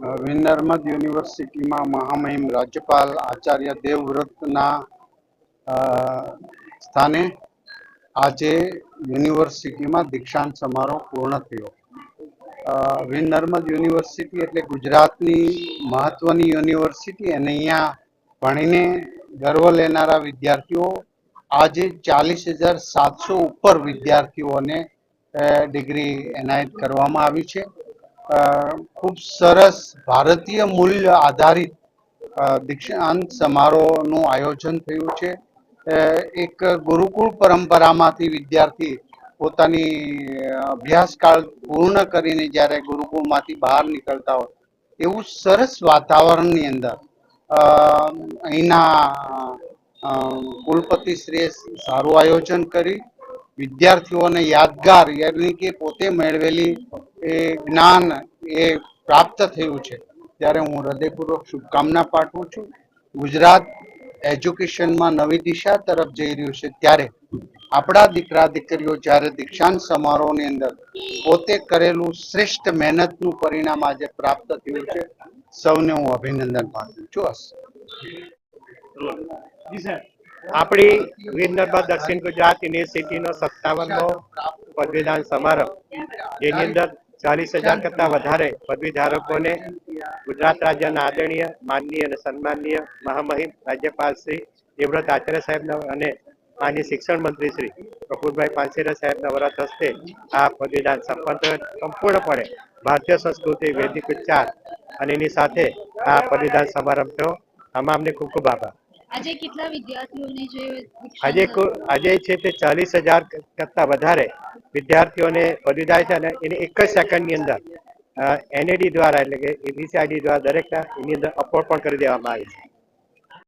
વિનર્મદ યુનિવર્સિટીમાં મહામહિમ રાજ્યપાલ આચાર્ય દેવવ્રતના સ્થાને આજે યુનિવર્સિટીમાં દીક્ષાંત સમારોહ પૂર્ણ થયો. અ, નર્મદ યુનિવર્સિટી એટલે ગુજરાતની મહત્વની યુનિવર્સિટી અને અહીંયા ભણીને ગર્વ લેનારા વિદ્યાર્થીઓ આજે ચાલીસ હજાર સાતસો ઉપર વિદ્યાર્થીઓને ડિગ્રી એનાયત કરવામાં આવી છે. ખૂબ સરસ ભારતીય મૂલ્ય આધારિત દીક્ષાંત સમારોહનું આયોજન થયું છે. એક ગુરુકુળ પરંપરામાંથી વિદ્યાર્થી પોતાની અભ્યાસકાળ પૂર્ણ કરીને જ્યારે ગુરુકુળમાંથી બહાર નીકળતા હોય, એવું સરસ વાતાવરણની અંદર અહીંના કુલપતિ શ્રીએ સારું આયોજન કરી વિદ્યાર્થીઓને યાદગાર એટલે કે પોતે મેળવેલી એ જ્ઞાન એ પ્રાપ્ત થયું છે. ત્યારે હું હૃદયપૂર્વક શુભકામના પાઠવું છું. ગુજરાત એજ્યુકેશનમાં નવી દિશા તરફ જઈ રહ્યું છે. ત્યારે આપણા દીકરા દીકરીઓ જ્યારે દીક્ષાંત સમારોહની અંદર પોતે કરેલું શ્રેષ્ઠ મહેનતનું પરિણામ આજે પ્રાપ્ત થયું છે. સૌને હું અભિનંદન પાઠવું છું. અસ્તુ. આપણી વીર દક્ષિણ ગુજરાત યુનિવર્સિટીનો સત્તાવનમો પદવીદાન સમારંભ, જેની અંદર ચાલીસ હજાર કરતા વધારે પદવી ધારકોને ગુજરાત રાજ્યના આદરણીય માનનીય અને સન્માનનીય મહામહિમ રાજ્યપાલ શ્રી દેવવ્રત આચાર્ય સાહેબના અને માનનીય શિક્ષણ મંત્રી શ્રી પ્રફુલભાઈ પાનસેરા સાહેબના વરદ હસ્તે આ પદવીદાન સંપન્ન સંપૂર્ણપણે ભારતીય સંસ્કૃતિ વૈદિક ઉચ્ચાર અને એની સાથે આ પદવીદાન સમારંભ થયો. આમાં અમને ખૂબ ખૂબ આભાર. આજે કેટલા વિદ્યાર્થીઓને જે આજે આજે છે તે ચાલીસ હજાર કરતા વધારે વિદ્યાર્થીઓને પદવીદાન છે અને એને એક જ સેકન્ડની અંદર એનએડી દ્વારા એટલે કે એબીસીઆઈડી દ્વારા દરેકના એની અંદર અપલોડ પણ કરી દેવામાં આવી છે.